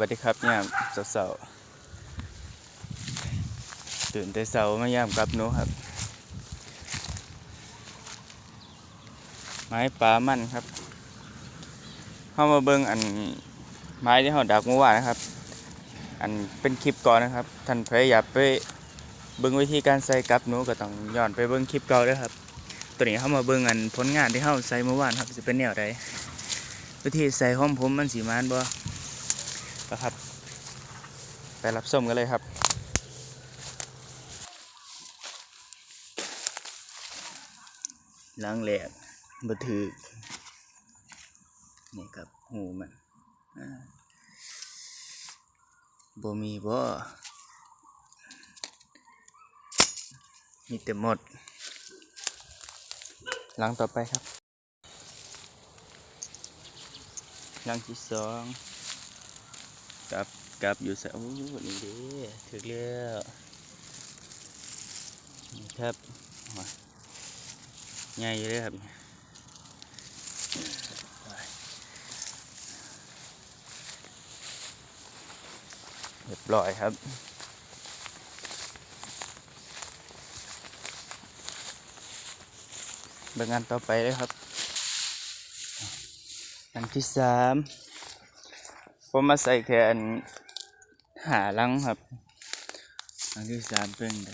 วัสดีครับยามเสาๆตื่นแต่เสามายามกลับหนูครับ ไม้ปลามันครับเข้ามาเบิ่งอันไม้ที่เขาดักเมื่อวานนะครับ อันเป็นคลิปก่อนนะครับ ท่านใครอยากไปเบิ่งวิธีการใส่กับหนูก็ต้องย้อนไปเบิ่งคลิปเก่าด้วยครับ ตัวนี้เข้ามาเบิ่งอันผลงานที่เขาใส่เมื่อวานครับจะเป็นแนวใดวิธีใส่ของผมมันสีมานบ่ นะครับ ไปรับส้มกันเลยครับ ล้างแหลกบะถือนี่ครับหูมันอ่าบ่มีบ่มีแต่หมดล้างต่อไปครับล้างที่สอง กลับกลับอยู่สะโอ้นี่เด้ถึงแล้วนี่ครับมาใหญ่อยู่เลยครับเรียบร้อยครับเบิ่งงานต่อไปเลยครับอันที่สาม ผมมาใส่แค่อันหาลังครับ อันที่สามเป็นไง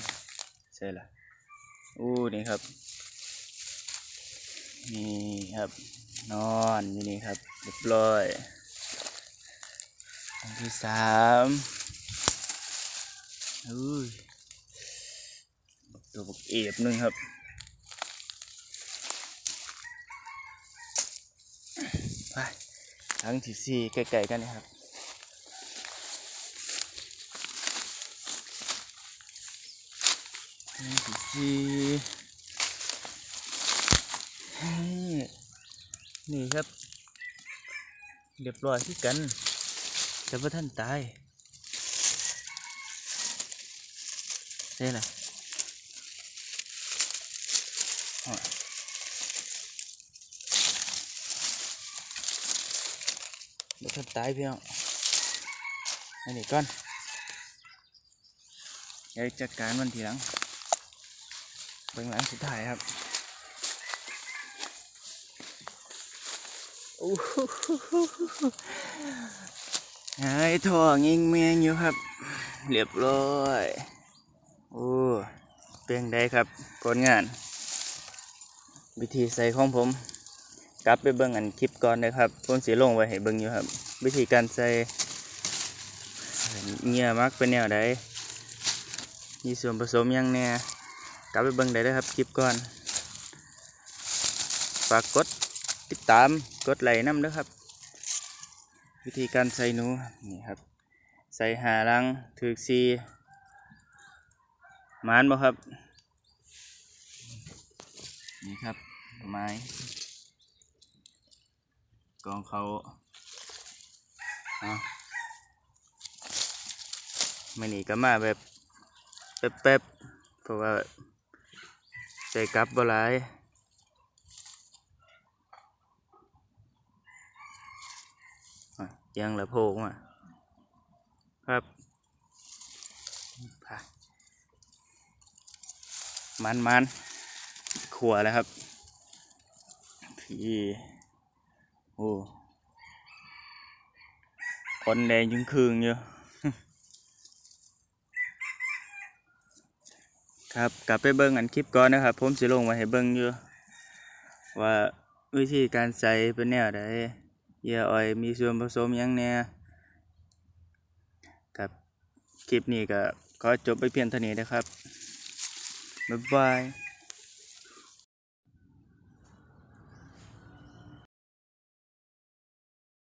ใช่ละอู้นี่ครับ นี่ครับ นอนอยู่นี่ครับเรียบร้อยอันที่สามอุ้ยตัวบกเอียบนึงครับไป ทั้งที่สี่ใกลๆกันนะครับทั้งที่สี่นี่ครับ เรียบร้อยที่กัน แต่ว่าท่านตายใช่ละอ้ เดี๋ยวท่านตายพี่น้องอันนี้ก่อนเดี๋ยวจัดการมันทีหลังเบื้องหลังสุดท้ายครับโอ้โหไอ้ทองิงเมียงอยู่ครับ เรียบร้อยโอ้เป็นได้ครับผลงาน วิธีใส่ของผม กลับไปเบิ่งอันคลิปก่อนนะครับผมสีลงไว้ให้เบิ่งอยู่ครับ วิธีการใส่เงื่อมักเป็นแนวใดมีส่วนผสมยังแน่กลับไปเบิ่งได้เลยครับคลิปก่อนฝากกดติดตามกดไลค์น้ำด้วยครับ วิธีการใส่หนูนี่ครับ ใส่หาลังถือซีมานบ่ครับ นี่ครับไม้ กองเขาเอาไม่หนีก็มาแบบแป๊บๆเพราะว่าใส่กลับบ่หลายยังละโพกมาครับมันมันๆขัวแล้วครับพี่ โอ้คนแดงจึงคืงอยู่ครับกลับไปเบิ้งอันคลิปก่อนนะครับ ผมสิลงมาให้เบิ้งอยู่ ว่าวิธีการใส่เป็นแนวใดเยื่ออ้อยมีส่วนผสมยังแหน่ครับคลิปนี้ก็ขอจบไปเพียงเท่านี้นะครับ บ๊ายบาย